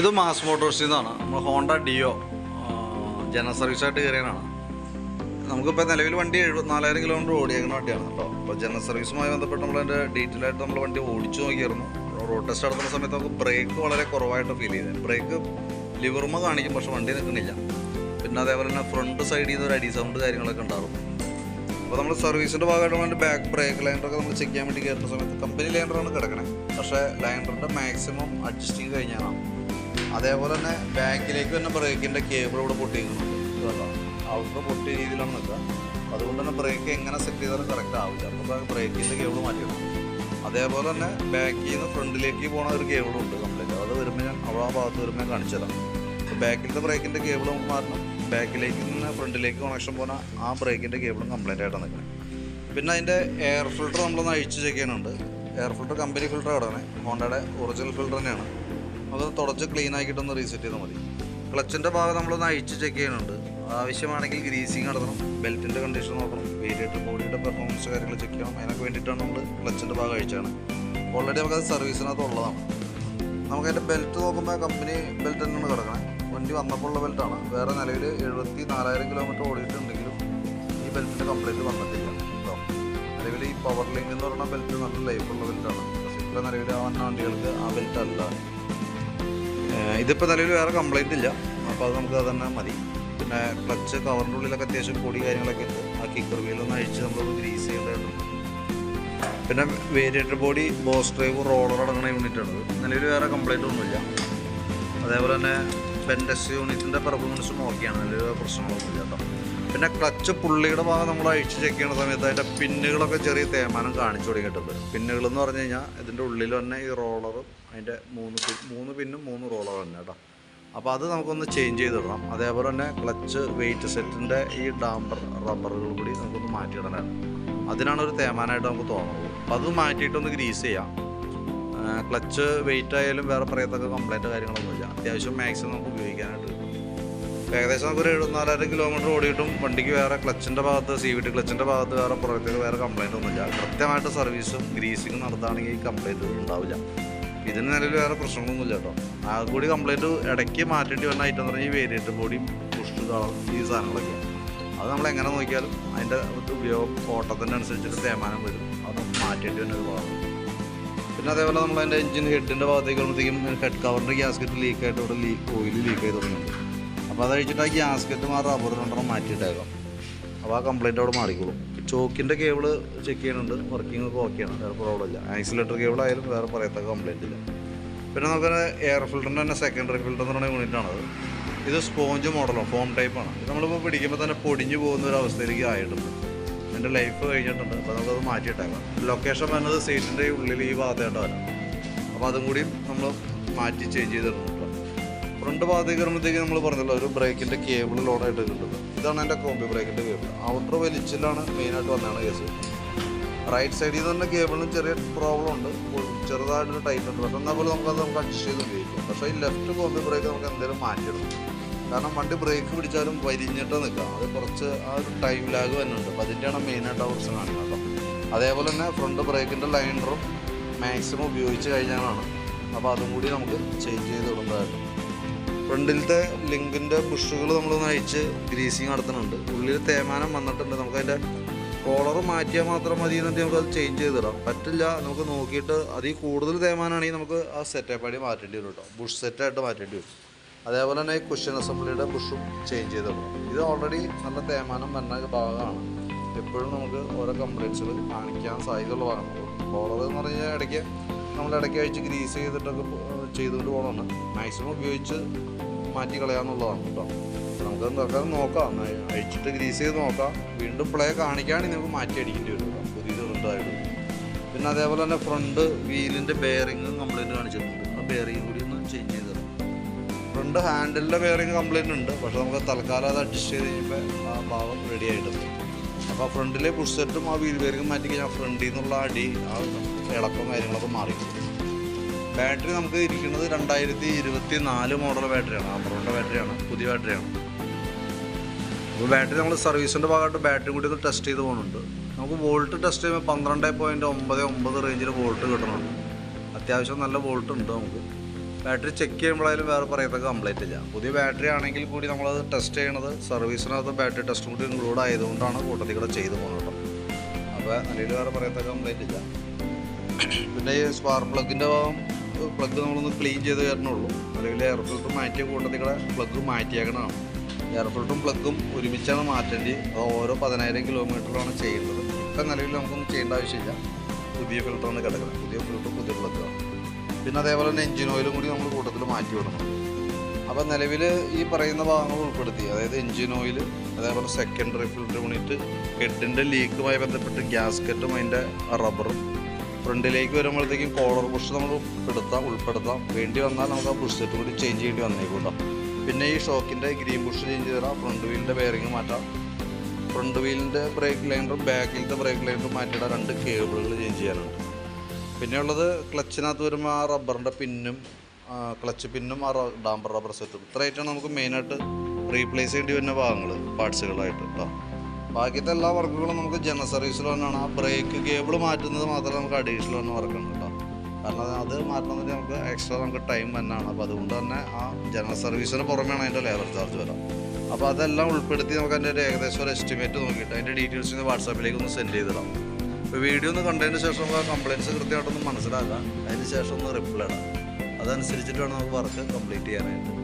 ഇത് മാസ് മോട്ടോഴ്സിൽ നിന്നാണ് നമ്മൾ ഹോണ്ട ഡിയോ ജനറൽ സർവീസായിട്ട് കയറിയാണ് നമുക്കിപ്പോൾ നിലവിൽ വണ്ടി എഴുപത്തി നാലായിരം കിലോമീറ്റർ ഓടിയേക്കുന്ന വണ്ടിയാണ് കേട്ടോ. അപ്പോൾ ജനറൽ സർവീസുമായി ബന്ധപ്പെട്ട് നമ്മൾ അതിന്റെ ഡീറ്റെയിൽ ആയിട്ട് നമ്മൾ വണ്ടി ഓടിച്ചു നോക്കിയായിരുന്നു. റോഡ് ടെസ്റ്റ് നടത്തുന്ന സമയത്ത് നമുക്ക് ബ്രേക്ക് വളരെ കുറവായിട്ട് ഫീൽ ചെയ്തത് ബ്രേക്ക് ലിവർമ കാണിക്കും പക്ഷെ വണ്ടി നിൽക്കുന്നില്ല. പിന്നെ അതേപോലെ തന്നെ ഫ്രണ്ട് സൈഡിൽ നിന്ന് ഒരു അടി സൗണ്ട് കാര്യങ്ങളൊക്കെ ഉണ്ടാകും. അപ്പോൾ നമ്മൾ സർവീസിന്റെ ഭാഗമായിട്ട് വേണ്ടി ബാക്ക് ബ്രേക്ക് ലൈൻഡറൊക്കെ നമ്മൾ ചെക്ക് ചെയ്യാൻ വേണ്ടി കയറുന്ന സമയത്ത് കമ്പനി ലൈൻഡറാണ് കിടക്കണേ. പക്ഷേ ലൈൻഡറിന്റെ മാക്സിമം അഡ്ജസ്റ്റിങ് കഴിഞ്ഞാണ്. അതേപോലെ തന്നെ ബാക്കിലേക്ക് തന്നെ ബ്രേക്കിന്റെ കേബിൾ ഇവിടെ കണ്ടോ ഔട്ടർ പൊട്ടിയ രീതിയിലാണ് നിൽക്കുക. അതുകൊണ്ട് തന്നെ ബ്രേക്ക് എങ്ങനെ സെറ്റ് ചെയ്താലും കറക്റ്റ് ആവില്ല. അപ്പോൾ ബ്രേക്കിന്റെ കേബിൾ മാറ്റിയിടും അതേപോലെ തന്നെ ബാക്കിൽ നിന്ന് ഫ്രണ്ടിലേക്ക് പോണ ഒരു കേബിളും ഉണ്ട് കംപ്ലീറ്റ്. അത് വരുമ്പോൾ ഞാൻ അവിടെ ആ ഭാഗത്ത് വരുമ്പോൾ കാണിച്ചു തരാം. അപ്പോൾ ബാക്കിലത്തെ ബ്രേക്കിന്റെ കേബിൾ നമുക്ക് മാറ്റണം. ബാക്കിലേക്ക് നിന്ന് ഫ്രണ്ടിലേക്ക് കണക്ഷൻ പോകുന്ന ആ ബ്രേക്കിന്റെ കേബിളും കംപ്ലൈന്റ് ആയിട്ടാണ് നിൽക്കുന്നത് പിന്നെ അതിന്റെ എയർ ഫിൽട്ടർ നമ്മളൊന്ന് അഴിച്ച് ചെക്ക് ചെയ്യാനുണ്ട്. എയർ ഫിൽട്ടർ കമ്പനി ഫിൽറ്റർ കിടക്കണേ ഹോണ്ടയുടെ ഒറിജിനൽ ഫിൽട്ടർ തന്നെയാണ്. നമുക്കത് തുടച്ച് ക്ലീൻ ആക്കിയിട്ടൊന്ന് റീസെറ്റ് ചെയ്താൽ മതി. ക്ലച്ചിന്റെ ഭാഗം നമ്മളൊന്ന് അഴിച്ച് ചെക്ക് ചെയ്യുന്നുണ്ട്. ആവശ്യമാണെങ്കിൽ ഗ്രീസിങ് നടത്തണം ബെൽറ്റിന്റെ കണ്ടീഷൻ നോക്കണം വേരിയേറ്റർ ബോഡിയുടെ പെർഫോമൻസ് കാര്യങ്ങൾ ചെക്ക് ചെയ്യണം. അതിനൊക്കെ വേണ്ടിയിട്ടാണ് നമ്മൾ ക്ലച്ചിന്റെ ഭാഗം അഴിച്ചാണ് ഓൾറെഡി നമുക്കത് സർവീസിനകത്ത് ഉള്ളതാണ്. നമുക്ക് അതിന്റെ ബെൽറ്റ് നോക്കുമ്പോൾ കമ്പനി ബെൽറ്റ് തന്നെയാണ് കിടക്കണേ. വണ്ടി വന്നപ്പോൾ ഉള്ള ബെൽറ്റാണ് വേറെ നിലവിൽ എഴുപത്തി നാലായിരം കിലോമീറ്റർ ഓടിയിട്ടുണ്ടെങ്കിലും ഈ ബെൽറ്റിന്റെ കംപ്ലൈന്റ് വന്നിട്ടില്ല. കേട്ടോ നിലവിൽ ഈ പവർ ലിങ്ക് എന്ന് പറയുന്ന ബെൽറ്റ് നല്ല ലൈഫുള്ള ബെൽറ്റാണ് പക്ഷേ ഇപ്പോൾ നിലവിൽ ആ വന്ന വണ്ടികൾക്ക് ആ ബെൽറ്റ് അല്ല. ഇതിപ്പോൾ നിലവിൽ വേറെ കംപ്ലൈന്റ് ഇല്ല. അപ്പോൾ അത് നമുക്ക് അത് തന്നെ മതി. പിന്നെ ക്ലച്ച് കവറിന്റെ ഉള്ളിലൊക്കെ അത്യാവശ്യം പൊടി കാര്യങ്ങളൊക്കെ ഉണ്ട്. ആ കിക്കർ വീലൊന്ന് അഴിച്ച് നമ്മളൊന്ന് ഗ്രീസ് ചെയ്യേണ്ടതുണ്ട് പിന്നെ variator body boss drive roller അടങ്ങുന്ന യൂണിറ്റാണ് നിലവിൽ വേറെ കംപ്ലൈന്റ് ഒന്നുമില്ല. അതേപോലെ തന്നെ ബെൻഡസ് യൂണിറ്റിന്റെ പെർഫോമൻസ് ഓക്കെയാണ് അതിൽ പ്രശ്നങ്ങളൊന്നുമില്ല കേട്ടോ. പിന്നെ ക്ലച്ച് പുള്ളിയുടെ ഭാഗം നമ്മൾ അഴിച്ച് ചെക്ക് ചെയ്യുന്ന സമയത്ത് അതിന്റെ പിന്നുകളൊക്കെ ചെറിയ തേമാനം കാണിച്ചു തുടങ്ങിയിട്ടുണ്ട് പിന്നുകൾ എന്ന് പറഞ്ഞു കഴിഞ്ഞാൽ ഇതിന്റെ ഉള്ളിൽ തന്നെ ഈ റോളറും അതിന്റെ മൂന്ന് മൂന്ന് പിന്നും മൂന്ന് റോളറും തന്നെ കേട്ടോ. അപ്പോൾ അത് നമുക്കൊന്ന് ചേഞ്ച് ചെയ്തിടണം അതേപോലെ തന്നെ ക്ലച്ച് വെയിറ്റ് സെറ്റിന്റെ ഈ ഡാമ്പർ റബ്ബറുകൾ കൂടി നമുക്കൊന്ന് മാറ്റിയിടാനാണ് അതിനാണ് ഒരു തേമാനായിട്ട് നമുക്ക് തോന്നുന്നത്. അപ്പോൾ അത് മാറ്റിയിട്ടൊന്ന് ഗ്രീസ് ചെയ്യാം. ക്ലച്ച് വെയിറ്റ് ആയാലും വേറെ പറയത്തക്ക കംപ്ലൈന്റ് കാര്യങ്ങളൊന്നുമില്ല. അത്യാവശ്യം മാക്സിമം നമുക്ക് ഉപയോഗിക്കാനായിട്ട് കിട്ടും. ഏകദേശം നമുക്ക് ഒരു എഴുപത്തിനാലായിരം കിലോമീറ്റർ ഓടിയിട്ടും വണ്ടിക്ക് വേറെ ക്ലച്ചിന്റെ ഭാഗത്ത് സി വി ടി ക്ലച്ചിന്റെ ഭാഗത്ത് വേറെ പുറത്തേക്ക് വേറെ കംപ്ലൈന്റ് ഒന്നുമില്ല. കൃത്യമായിട്ട് സർവീസും ഗ്രീസിങ്ങും നടത്തുകയാണെങ്കിൽ ഈ ഉണ്ടാവില്ല. ഇതിന് നിലവിൽ വേറെ പ്രശ്നങ്ങളൊന്നുമില്ല കേട്ടോ. ആ കൂടി കംപ്ലൈന്റ് ഇടയ്ക്ക് മാറ്റേണ്ടി വന്ന ഐറ്റം എന്ന് പറഞ്ഞാൽ ഈ വേരിയറ്റ് ബോഡിയും പുഷ് ഈ സാധനങ്ങളൊക്കെ. അത് നമ്മൾ എങ്ങനെ നോക്കിയാലും അതിന്റെ ഉപയോഗം ഓട്ടത്തിന്റെ അനുസരിച്ചിട്ട് തേമാനം വരും. അത് മാറ്റേണ്ടി വരുന്ന ഒരു പിന്നെ അതേപോലെ നമ്മൾ അതിന്റെ എഞ്ചിൻ ഹെഡിന്റെ ഭാഗത്തേക്ക് വരുമ്പോഴത്തേക്കും ഹെഡ് കവറിന്റെ ഗ്യാസ്കറ്റ് ലീക്ക് ആയിട്ട് ഇവിടെ ലീക്ക് ഓയിൽ ലീക്ക് ചെയ്ത് തുടങ്ങിയിട്ടുണ്ട് അപ്പോൾ അത് കഴിച്ചിട്ട് ആ ഗ്യാസ്കറ്റ് ആ റബ്ബർ രണ്ടെണ്ണം മാറ്റിയിട്ടേക്കാം. അപ്പോൾ ആ കംപ്ലയിന്റ് അവിടെ മാറിക്കോളും. ചോക്കിന്റെ കേബിൾ ചെക്ക് ചെയ്യുന്നുണ്ട്. വർക്കിംഗ് ഒക്കെ ഓക്കെയാണ് വേറെ പ്രോബ്ലം ഇല്ല. ആക്സിലേറ്റർ കേബിൾ ആയാലും വേറെ പറയത്തക്ക കംപ്ലയിന്റ് ഇല്ല. പിന്നെ നമുക്ക് എയർ ഫിൽറ്ററിന്റെ തന്നെ സെക്കൻഡറി ഫിൽറ്റർ എന്ന് പറയുന്ന യൂണിറ്റാണത് ഇത് സ്പോഞ്ച് മോഡലാണ് ഫോം ടൈപ്പാണ് ഇത് നമ്മളിപ്പോൾ പിടിക്കുമ്പോൾ തന്നെ പൊടിഞ്ഞു പോകുന്ന ഒരു അവസ്ഥയിലേക്ക് ആയിട്ടുണ്ട്. എന്റെ ലൈഫ് കഴിഞ്ഞിട്ടുണ്ട്. അപ്പോൾ നമുക്കത് മാറ്റിയിട്ടേക്കാം. ലൊക്കേഷൻ വന്നത് സീറ്റിന്റെ ഉള്ളിൽ ഈ ഭാഗത്തായിട്ട് വരാം അപ്പോൾ അതും കൂടി നമ്മൾ മാറ്റി ചേഞ്ച് ചെയ്തിട്ടുണ്ട് ഫ്രണ്ട് ഭാഗത്തേക്ക് വരുമ്പോഴത്തേക്ക് നമ്മൾ പറഞ്ഞല്ലോ ഒരു ബ്രേക്കിന്റെ കേബിൾ ലോഡായിട്ട് കിട്ടുന്നത്. ഇതാണ് എന്റെ കോമ്പി ബ്രേക്കിന്റെ കേബിൾ ഔട്ടർ വലിച്ചിലാണ് മെയിനായിട്ട് വന്നതാണ് കേസ് റൈറ്റ് സൈഡിൽ നിന്ന് കേബിളിന് ചെറിയ പ്രോബ്ലം ഉണ്ട്. ചെറുതായിട്ടൊരു ടൈറ്റ് ഉണ്ട്. പക്ഷെ എന്നാൽ പോലും നമുക്കത് നമുക്ക് അഡ്ജസ്റ്റ് ചെയ്ത് ഉപയോഗിക്കാം. പക്ഷേ ഈ ലെഫ്റ്റ് കോമ്പി ബ്രേക്ക് നമുക്ക് എന്തെങ്കിലും മാറ്റിയിടണം കാരണം വണ്ടി ബ്രേക്ക് പിടിച്ചാലും വരിഞ്ഞിട്ട് നിൽക്കാം അത് കുറച്ച് ആ ഒരു ടൈം ലാഗ് വരുന്നുണ്ട്. അപ്പോൾ അതിന്റെയാണ് മെയിനായിട്ട് ആ പ്രശ്നം കാണുന്നത് കേട്ടോ. അതേപോലെ തന്നെ ഫ്രണ്ട് ബ്രേക്കിന്റെ ലൈനറും മാക്സിമം ഉപയോഗിച്ച് കഴിഞ്ഞാലാണ്. അപ്പോൾ അതും കൂടി നമുക്ക് ചേഞ്ച് ചെയ്ത് വിടുന്നതായിട്ട് ഫ്രണ്ടിലത്തെ ലിങ്കിന്റെ ബുഷുകൾ നമ്മളൊന്ന് അഴിച്ച് ഗ്രീസിങ് നടത്തുന്നുണ്ട്. ഉള്ളിൽ തേമാനം വന്നിട്ടുണ്ട്. നമുക്കതിന്റെ കോളർ മാറ്റിയാൽ മാത്രം മതി എന്നിട്ട് നമുക്ക് അത് ചേഞ്ച് ചെയ്തിടാം പറ്റില്ല നമുക്ക് നോക്കിയിട്ട് അതിൽ കൂടുതൽ തേമാനാണെങ്കിൽ നമുക്ക് ആ സെറ്റപ്പാടി മാറ്റേണ്ടി വരും കേട്ടോ. ബുഷ് സെറ്റായിട്ട് മാറ്റേണ്ടി വരും. അതേപോലെ തന്നെ ഈ കുഷ്യൻ അസംബ്ലിയുടെ ബുഷും ചേഞ്ച് ചെയ്തിടണം ഇത് ഓൾറെഡി നല്ല തേമാനം വരുന്ന ഭാഗമാണ്. എപ്പോഴും നമുക്ക് ഓരോ കംപ്ലയിൻസുകൾ കാണിക്കാൻ സാധ്യതയുള്ള ഭാഗമാണ്. കോളർ എന്ന് പറഞ്ഞാൽ ഇടയ്ക്ക് നമ്മൾ ഇടയ്ക്ക് അഴിച്ച് ഗ്രീസ് ചെയ്തിട്ടൊക്കെ ചെയ്തുകൊണ്ട് പോകണമെന്ന് മാക്സിമം ഉപയോഗിച്ച് മാറ്റി കളയാന്നുള്ളതാണ് കേട്ടോ. നമുക്ക് എന്താക്കാൻ നോക്കാം. അഴിച്ചിട്ട് ഗ്രീസ് ചെയ്ത് നോക്കാം. വീണ്ടും പ്ലേ കാണിക്കുകയാണെങ്കിൽ നമുക്ക് മാറ്റി അടിക്കേണ്ടി വരും. പുതിയത് ഉണ്ടായിട്ട് പിന്നെ അതേപോലെ തന്നെ ഫ്രണ്ട് വീലിന്റെ ബെയറിങ് കംപ്ലൈന്റ് കാണിച്ചിട്ടുണ്ട്. ആ ബെയറിങ് കൂടി ഒന്ന് ചേഞ്ച് ഫ്രണ്ട് ഹാൻഡിലിന്റെ ബെയറിങ് കംപ്ലൈന്റ് ഉണ്ട്. പക്ഷെ നമുക്ക് തൽക്കാലം അത് അഡ്ജസ്റ്റ് ചെയ്ത് കഴിയുമ്പോൾ ആ ഭാഗം റെഡി ആയിട്ടുണ്ട്. അപ്പോൾ ഫ്രണ്ടിലെ പുഷ് സെറ്റും ആ വീൽ ബെയറിങ് മാറ്റി കഴിഞ്ഞാൽ ഫ്രണ്ടിൽ നിന്നുള്ള അടി ആ ഇളക്കം കാര്യങ്ങളൊക്കെ മാറി ബാറ്ററി നമുക്ക് ഇരിക്കുന്നത് രണ്ടായിരത്തി ഇരുപത്തി നാല് മോഡൽ ബാറ്ററിയാണ് അമറോണിന്റെ ബാറ്ററിയാണ് പുതിയ ബാറ്ററിയാണ് അപ്പോൾ ബാറ്ററി നമ്മൾ സർവീസിന്റെ ഭാഗമായിട്ട് ബാറ്ററി കൂടി ഒന്ന് ടെസ്റ്റ് ചെയ്ത് പോകുന്നുണ്ട് നമുക്ക് വോൾട്ട് ടെസ്റ്റ് ചെയ്യുമ്പോൾ പന്ത്രണ്ട് പോയിന്റ് ഒമ്പത് ഒമ്പത് റേഞ്ചിൽ വോൾട്ട് കിട്ടുന്നുണ്ട് അത്യാവശ്യം നല്ല വോൾട്ട് ഉണ്ട് നമുക്ക്. ബാറ്ററി ചെക്ക് ചെയ്യുമ്പോഴായാലും വേറെ പറയത്തക്ക കംപ്ലൈന്റ് ഇല്ല. പുതിയ ബാറ്ററി ആണെങ്കിൽ കൂടി നമ്മളത് ടെസ്റ്റ് ചെയ്യണത് സർവീസിനകത്ത് ബാറ്ററി ടെസ്റ്റ് കൂടി ഇൻക്ലൂഡ് ആയതുകൊണ്ടാണ് കൂട്ടത്തിൽ കൂടെ ചെയ്തു പോകുന്നത് അപ്പോൾ നിലയിൽ വേറെ പറയത്തക്ക കംപ്ലൈന്റ് ഇല്ല. പിന്നെ ഈ സ്പാർക്ക് പ്ലഗിന്റെ പ്ലഗ് നമ്മളൊന്ന് ക്ലീൻ ചെയ്ത് തരണുള്ളൂ. അല്ലെങ്കിൽ എയർ ഫിൽറ്റർ മാറ്റിയ കൂട്ടത്തിൽ കൂടെ പ്ലഗ് മാറ്റിയേക്കണതാണ്. എയർ ഫിൽറ്ററും പ്ലഗും ഒരുമിച്ചാണ് മാറ്റേണ്ടി. അത് ഓരോ പതിനായിരം കിലോമീറ്ററിലാണ് ചെയ്യേണ്ടത്. ഇപ്പം നിലവിൽ നമുക്കൊന്നും ചെയ്യേണ്ട ആവശ്യമില്ല. പുതിയ ഫിൽറ്ററാണ് കിടക്കുന്നത്. പുതിയ ഫിൽറ്റർ പുതിയ പ്ലഗാണ് പിന്നെ അതേപോലെ തന്നെ എഞ്ചിൻ ഓയിലും കൂടി നമ്മൾ കൂട്ടത്തിൽ മാറ്റി വിടണം. അപ്പോൾ നിലവിൽ ഈ പറയുന്ന ഭാഗങ്ങൾ ഉൾപ്പെടുത്തി. അതായത് എഞ്ചിൻ ഓയിൽ അതേപോലെ സെക്കൻഡറി ഫിൽറ്റർ യൂണിറ്റ് ഹെഡിന്റെ ലീക്കുമായി ബന്ധപ്പെട്ട് ഗ്യാസ്കറ്റും അതിന്റെ റബ്ബറും ഫ്രണ്ടിലേക്ക് വരുമ്പോഴത്തേക്കും കോളർ ബുഷ് നമ്മൾ ഉൾപ്പെടുത്താം ഉൾപ്പെടുത്താം. വേണ്ടി വന്നാൽ നമുക്ക് ആ ബുഷ് സെറ്റ് കൂടി ചേഞ്ച് ചെയ്യേണ്ടി വന്നേക്കൂട്ടോ. പിന്നെ ഈ ഷോക്കിന്റെ ഗ്രീൻ ബുഷ് ചേഞ്ച് ചെയ്താൽ ഫ്രണ്ട് വീലിന്റെ ബെയറിങ് മാറ്റാം. ഫ്രണ്ട് വീലിന്റെ ബ്രേക്ക് ലൈനറും ബാക്കിലത്തെ ബ്രേക്ക് ലൈനറും മാറ്റിയിടാൻ രണ്ട് കേബിളുകൾ ചേഞ്ച് ചെയ്യാനുണ്ട്. പിന്നെ ഉള്ളത് ക്ലച്ചിനകത്ത് വരുമ്പോൾ ആ റബ്ബറിന്റെ പിന്നും ക്ലച്ച് പിന്നും ആ ഡാംബർ റബ്ബർ സെറ്റും. ഇത്രയായിട്ടാണ് നമുക്ക് മെയിനായിട്ട് റീപ്ലേസ് ചെയ്യേണ്ടി വരുന്ന ഭാഗങ്ങൾ പാർട്സുകളായിട്ട് കേട്ടോ ബാക്കിയത്തെ എല്ലാ വർക്കുകളും നമുക്ക് ജനറൽ സർവീസിൽ തന്നെയാണ്. ആ ബ്രേക്ക് കേബിൾ മാറ്റുന്നത് മാത്രമേ നമുക്ക് അഡീഷണൽ തന്നെ വർക്കാണ് കേട്ടോ കാരണം അത് മാറ്റണമെങ്കിൽ നമുക്ക് എക്സ്ട്രാ നമുക്ക് ടൈം തന്നെയാണ്. അപ്പോൾ അതുകൊണ്ട് തന്നെ ആ ജനറൽ സർവീസിന് പുറമെയാണ് അതിന്റെ ലേബർ ചാർജ് വരാം. അപ്പോൾ അതെല്ലാം ഉൾപ്പെടുത്തി നമുക്ക് അതിന്റെ ഒരു ഏകദേശം ഒരു എസ്റ്റിമേറ്റ് നോക്കിയിട്ട് അതിന്റെ ഡീറ്റെയിൽസ് വാട്സാപ്പിലേക്ക് ഒന്ന് സെൻഡ് ചെയ്തിടാം. വീഡിയോ ഒന്ന് കണ്ടതിന് ശേഷം നമുക്ക് ആ കംപ്ലയിൻസ് കൃത്യമായിട്ടൊന്ന് മനസ്സിലാക്കാം. അതിന് ശേഷം ഒന്ന് റിപ്ലൈ ഇടാം. അതനുസരിച്ചിട്ട് വേണം നമുക്ക് വർക്ക് കംപ്ലീറ്റ് ചെയ്യാനായിട്ട്.